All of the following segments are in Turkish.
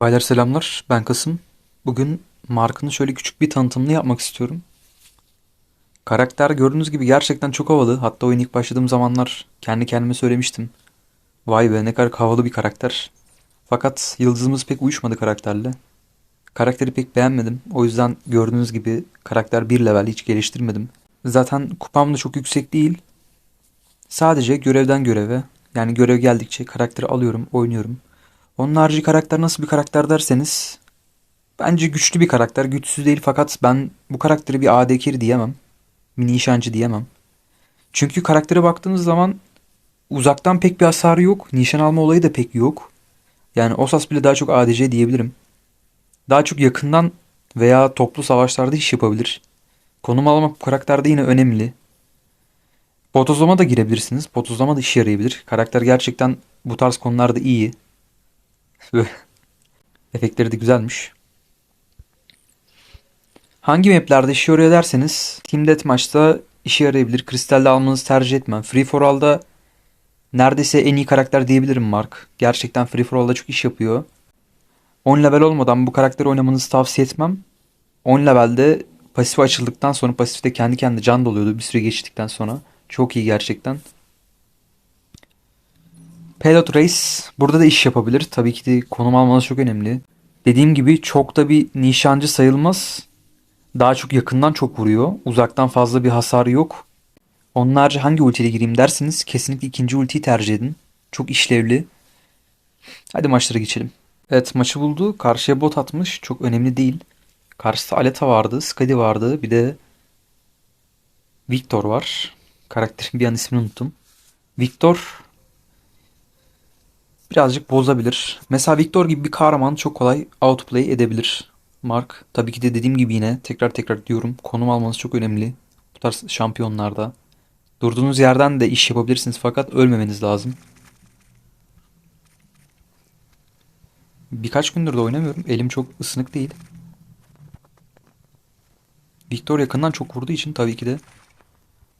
Baylar selamlar, ben Kasım. Bugün Mark'ın şöyle küçük bir tanıtımını yapmak istiyorum. Karakter gördüğünüz gibi gerçekten çok havalı. Hatta oyun ilk başladığım zamanlar kendi kendime söylemiştim. Vay be ne kadar havalı bir karakter. Fakat yıldızımız pek uyuşmadı karakterle. Karakteri pek beğenmedim. O yüzden gördüğünüz gibi karakter bir level hiç geliştirmedim. Zaten kupam da çok yüksek değil. Sadece görevden göreve yani görev geldikçe karakteri alıyorum, oynuyorum. Onun harici karakter nasıl bir karakter derseniz bence güçlü bir karakter. Güçsüz değil fakat ben bu karakteri bir AD carry diyemem. Mini nişancı diyemem. Çünkü karaktere baktığınız zaman uzaktan pek bir hasarı yok. Nişan alma olayı da pek yok. Yani Osas bile daha çok ADC diyebilirim. Daha çok yakından veya toplu savaşlarda iş yapabilir. Konum almak bu karakterde yine önemli. Botozlama da girebilirsiniz. Botozlama da işe yarayabilir. Karakter gerçekten bu tarz konularda iyi. Efektleri de güzelmiş. Hangi maplerde işe yarıyor derseniz Team Deathmatch'ta işe yarayabilir. Kristal'de almanızı tercih etmem. Free for All'da neredeyse en iyi karakter diyebilirim Mark. Gerçekten Free for All'da çok iş yapıyor. 10 level olmadan bu karakteri oynamanızı tavsiye etmem. 10 levelde pasif açıldıktan sonra pasifte kendi kendine can doluyordu bir süre geçtikten sonra. Çok iyi gerçekten. Pelot Race burada da iş yapabilir. Tabii ki de konum almanız çok önemli. Dediğim gibi çok da bir nişancı sayılmaz. Daha çok yakından çok vuruyor. Uzaktan fazla bir hasarı yok. Harici hangi ultiyle gireyim derseniz kesinlikle ikinci ultiyi tercih edin. Çok işlevli. Hadi maçlara geçelim. Evet maçı buldu. Karşıya bot atmış. Çok önemli değil. Karşısında Aleta vardı. Skadi vardı. Bir de Victor var. Karakterin bir an ismini unuttum. Victor birazcık bozabilir. Mesela Victor gibi bir kahraman çok kolay outplay edebilir. Mark tabii ki de dediğim gibi yine tekrar tekrar diyorum konum almanız çok önemli. Bu tarz şampiyonlarda. Durduğunuz yerden de iş yapabilirsiniz fakat ölmemeniz lazım. Birkaç gündür de oynamıyorum. Elim çok ısınık değil. Victor yakından çok vurduğu için tabii ki de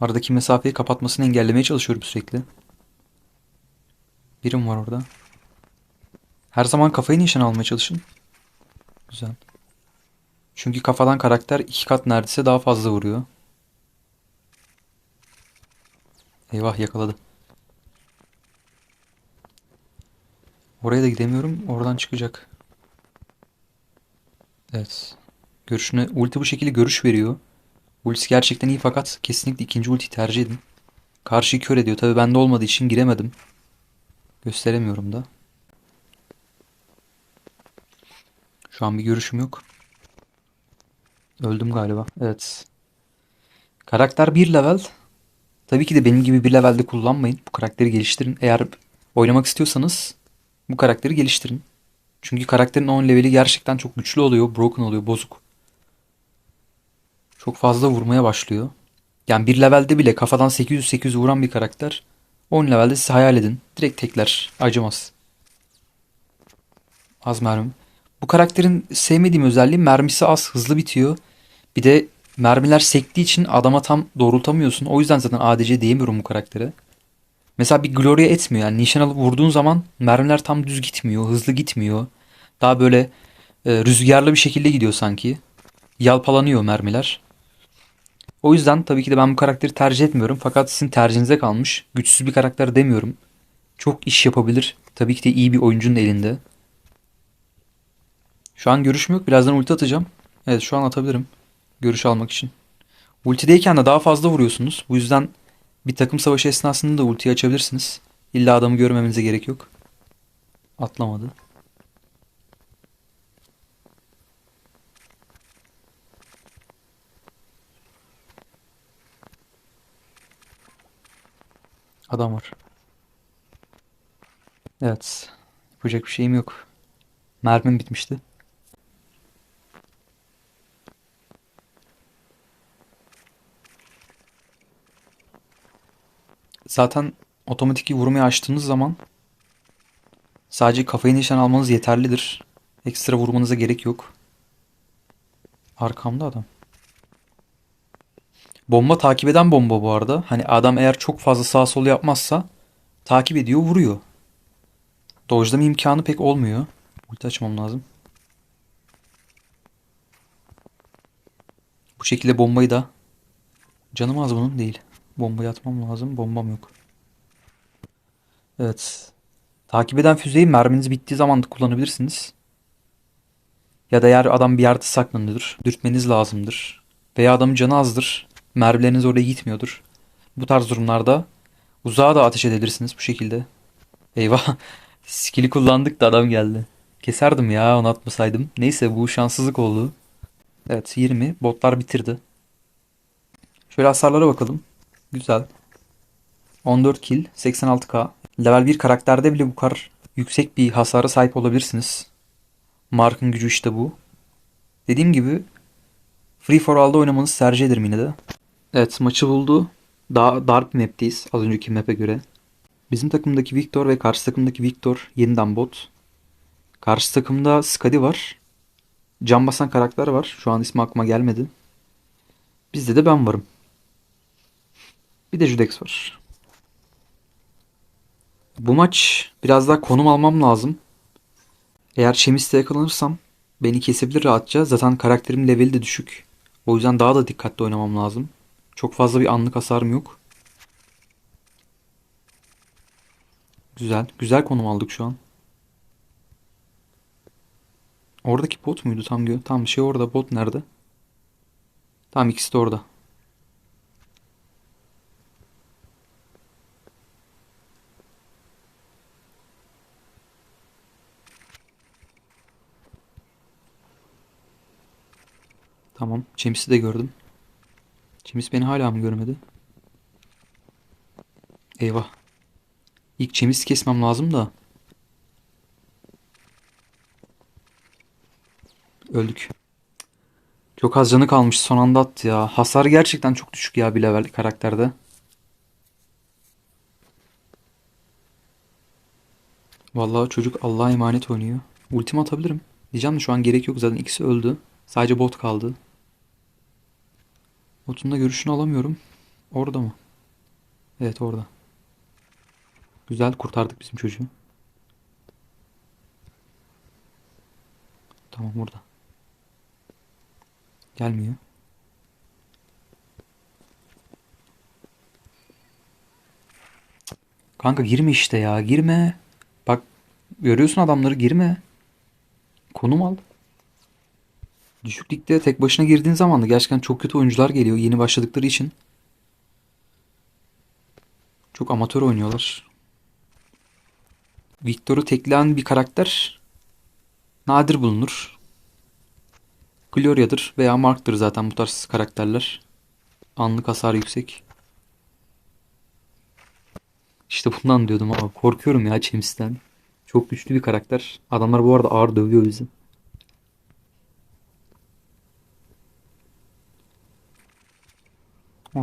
aradaki mesafeyi kapatmasını engellemeye çalışıyorum sürekli. Birim var orada. Her zaman kafayı nişan almaya çalışın. Güzel. Çünkü kafadan karakter iki kat neredeyse daha fazla vuruyor. Eyvah yakaladı. Oraya da gidemiyorum. Oradan çıkacak. Evet. Görüşüne ulti bu şekilde görüş veriyor. Ultisi gerçekten iyi fakat kesinlikle ikinci ulti tercih edin. Karşıyı kör ediyor. Tabi bende olmadığı için giremedim. Gösteremiyorum da. Şu an bir görüşüm yok. Öldüm galiba. Evet. Karakter 1 level. Tabii ki de benim gibi bir levelde kullanmayın. Bu karakteri geliştirin. Eğer oynamak istiyorsanız bu karakteri geliştirin. Çünkü karakterin 10 leveli gerçekten çok güçlü oluyor. Broken oluyor. Bozuk. Çok fazla vurmaya başlıyor. Yani bir levelde bile kafadan 800-800 vuran bir karakter 10 levelde siz hayal edin. Direkt tekler. Acımaz. Az mermi. Bu karakterin sevmediğim özelliği mermisi az, hızlı bitiyor. Bir de mermiler sektiği için adama tam doğrultamıyorsun. O yüzden zaten ADC diyemiyorum bu karaktere. Mesela bir Gloria etmiyor. Yani nişan alıp vurduğun zaman mermiler tam düz gitmiyor, hızlı gitmiyor. Daha böyle e, rüzgarlı bir şekilde gidiyor sanki. Yalpalanıyor mermiler. O yüzden tabii ki de ben bu karakteri tercih etmiyorum. Fakat sizin tercihinize kalmış. Güçsüz bir karakter demiyorum. Çok iş yapabilir. Tabii ki de iyi bir oyuncunun elinde. Şu an görüşüm yok. Birazdan ulti atacağım. Evet şu an atabilirim. Görüş almak için. Ultideyken de daha fazla vuruyorsunuz. Bu yüzden bir takım savaşı esnasında da ultiyi açabilirsiniz. İlla adamı görmemenize gerek yok. Atlamadı. Adam var. Evet. Yapacak bir şeyim yok. Mermim bitmişti. Zaten otomatik vurmayı açtığınız zaman sadece kafayı nişan almanız yeterlidir. Ekstra vurmanıza gerek yok. Arkamda adam. Bomba takip eden bomba bu arada. Hani adam eğer çok fazla sağ sol yapmazsa takip ediyor vuruyor. Dojlama imkanı pek olmuyor. Ulti açmam lazım. Bu şekilde bombayı da canım az bunun değil. Bombayı atmam lazım. Bombam yok. Evet. Takip eden füzeyi merminiz bittiği zaman da kullanabilirsiniz. Ya da eğer adam bir yerde saklanıyordur, dürtmeniz lazımdır. Veya adamın canı azdır, mermileriniz oraya gitmiyordur. Bu tarz durumlarda uzağa da ateş edebilirsiniz bu şekilde. Eyvah, skill'i kullandık da adam geldi. Keserdim ya onu atmasaydım. Neyse bu şanssızlık oldu. Evet 20, botlar bitirdi. Şöyle hasarlara bakalım. Güzel. 14 kill, 86k. Level 1 karakterde bile bu kadar yüksek bir hasara sahip olabilirsiniz. Mark'ın gücü işte bu. Dediğim gibi Free for All'da oynamanızı tercih ederim yine de. Evet maçı buldu. Daha dark bir map'teyiz az önceki map'e göre. Bizim takımdaki Victor ve karşı takımdaki Victor yeniden bot. Karşı takımda Skadi var. Can basan karakter var. Şu an ismi aklıma gelmedi. Bizde de ben varım. Bir de Judex var. Bu maç biraz daha konum almam lazım. Eğer Şemis'te yakalanırsam beni kesebilir rahatça. Zaten karakterim leveli de düşük. O yüzden daha da dikkatli oynamam lazım. Çok fazla bir anlık hasarım yok. Güzel. Güzel konum aldık şu an. Oradaki bot muydu tam diyor. Tam şey orada. Bot nerede? Tam ikisi de orada. Tamam. James'i de gördüm. James beni hala mı görmedi? Eyvah. İlk James'i kesmem lazım da. Öldük. Çok az canı kalmış. Son anda attı ya. Hasar gerçekten çok düşük ya bir level karakterde. Vallahi çocuk Allah'a emanet oynuyor. Ultimi atabilirim. Diyeceğim de şu an gerek yok zaten ikisi öldü. Sadece bot kaldı. Botun da görüşünü alamıyorum. Orada mı? Evet orada. Güzel kurtardık bizim çocuğu. Tamam burada. Gelmiyor. Kanka girme işte ya girme. Bak görüyorsun adamları girme. Konum al. Düşük tek başına girdiğin zaman da gerçekten çok kötü oyuncular geliyor yeni başladıkları için. Çok amatör oynuyorlar. Victor'u tekleyen bir karakter nadir bulunur. Gloria'dır veya Mark'tır zaten bu tarz karakterler. Anlık hasar yüksek. İşte bundan diyordum ama korkuyorum ya James'ten. Çok güçlü bir karakter. Adamlar bu arada ağır dövüyor bizi.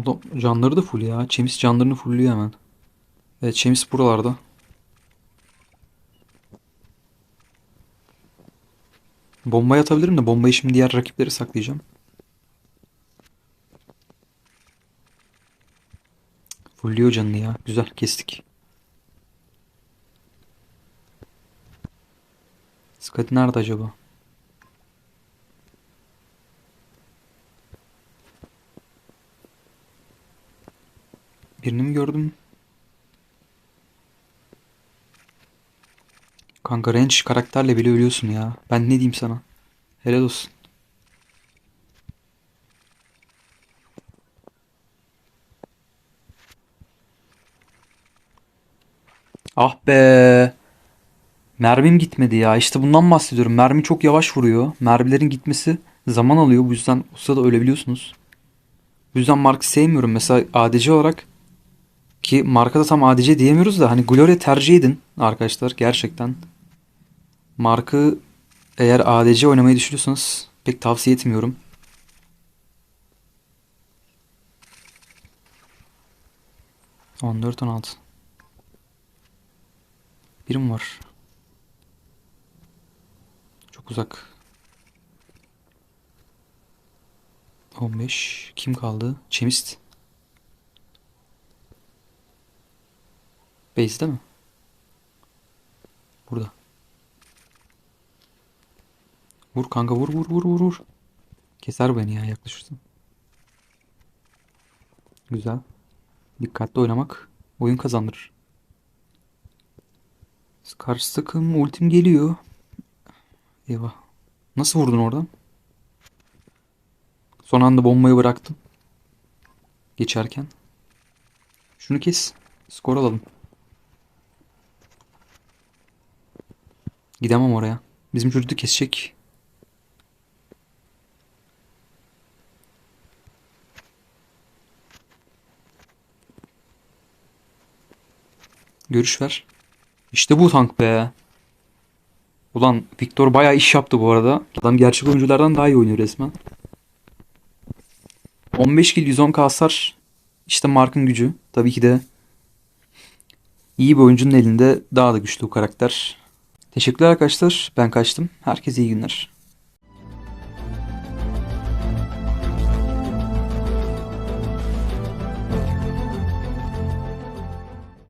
Adam canları da full ya. James canlarını fullüyor hemen. Evet James buralarda. Bombayı atabilirim de bombayı şimdi diğer rakipleri saklayacağım. Fulluyor canını ya. Güzel kestik. Skadi nerede acaba? Birini mi gördüm? Kanka range karakterle bile ölüyorsun ya. Ben ne diyeyim sana? Helal olsun. Ah be. Mermim gitmedi ya. İşte bundan bahsediyorum. Mermi çok yavaş vuruyor. Mermilerin gitmesi zaman alıyor. Bu yüzden o sırada ölebiliyorsunuz. Bu yüzden Mark'ı sevmiyorum. Mesela ADC olarak ki markada tam ADC diyemiyoruz da hani Gloria tercih edin arkadaşlar gerçekten. Markı eğer ADC oynamayı düşünüyorsanız pek tavsiye etmiyorum. On dört on altı. Birim var. Çok uzak. 15. Kim kaldı? Chemist. Base'de mi? Burada. Vur kanka vur vur vur vur vur. Keser beni ya yaklaşırsın. Güzel. Dikkatli oynamak oyun kazandırır. Karşı takım ultim geliyor. Eyvah. Nasıl vurdun oradan? Son anda bombayı bıraktım. Geçerken. Şunu kes. Skor alalım. Gidemem oraya. Bizim çocuk da kesecek. Görüş ver. İşte bu tank be. Ulan Victor bayağı iş yaptı bu arada. Adam gerçek oyunculardan daha iyi oynuyor resmen. 15 kill 110 hasar. İşte Mark'ın gücü. Tabii ki de iyi bir oyuncunun elinde daha da güçlü bu karakter. Teşekkürler arkadaşlar. Ben kaçtım. Herkese iyi günler.